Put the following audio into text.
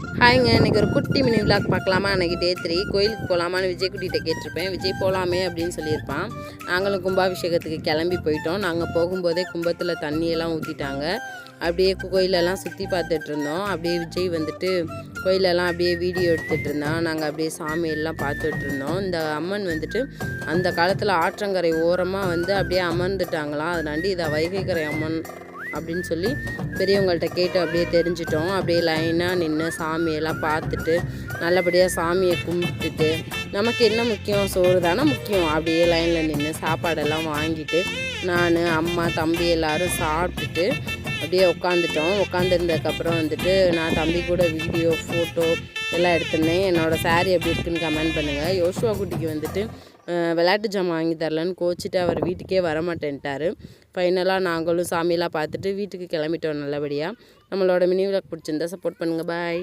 ஹாய்ங்க இன்றைக்கி ஒரு குட்டி மினி விளாக் பார்க்கலாமா? அன்றைக்கி டே த்ரீ கோயிலுக்கு போகலாமான்னு விஜய் குட்டிகிட்ட கேட்டிருப்பேன். விஜய் போகலாமே அப்படின்னு சொல்லியிருப்பான். நாங்களும் கும்பாபிஷேகத்துக்கு கிளம்பி போயிட்டோம். நாங்கள் போகும்போதே கும்பத்தில் தண்ணியெல்லாம் ஊற்றிட்டாங்க அப்படியே கோயிலெல்லாம் சுற்றி பார்த்துட்டு இருந்தோம். அப்படியே விஜய் வந்துட்டு கோயிலெல்லாம் அப்படியே வீடியோ எடுத்துகிட்டு இருந்தான். நாங்கள் அப்படியே சாமியெல்லாம் பார்த்துட்டு இருந்தோம். இந்த அம்மன் வந்துட்டு அந்த காலத்தில் ஆற்றங்கரை ஓரமாக வந்து அப்படியே அமர்ந்துட்டாங்களாம். அதனாண்டி இதை வைகைக்கரை அம்மன் அப்படின்னு சொல்லி பெரியவங்கள்ட்ட கேட்டு அப்படியே தெரிஞ்சிட்டோம். அப்படியே லைனாக நின்று சாமியெல்லாம் பார்த்துட்டு நல்லபடியாக சாமியை கும்பிட்டுட்டு நமக்கு என்ன முக்கியம்? சோறு தானே முக்கியம். அப்படியே லைனில் நின்று சாப்பாடெல்லாம் வாங்கிட்டு நான் அம்மா தம்பி எல்லோரும் சாப்பிட்டுட்டு அப்படியே உட்காந்துட்டோம் உட்காந்துருந்ததுக்கப்புறம் வந்துட்டு நான் தம்பி கூட வீடியோ ஃபோட்டோ எல்லாம் எடுத்துருந்தேன். என்னோடய சாரீ எப்படி இருக்குன்னு கமெண்ட் பண்ணுங்கள் யோசுவா குட்டிக்கு வந்துட்டு விளையாட்டு ஜாமான் வாங்கி தரலன்னு கோச்சிட்டு அவர் வீட்டுக்கே வரமாட்டேன்ட்டார். ஃபைனலாக நாங்களும் சாமியெல்லாம் பார்த்துட்டு வீட்டுக்கு கிளம்பிட்டோம் நல்லபடியாக நம்மளோட மினி விளக் பிடிச்சிருந்தா சப்போர்ட் பண்ணுங்கள் பாய்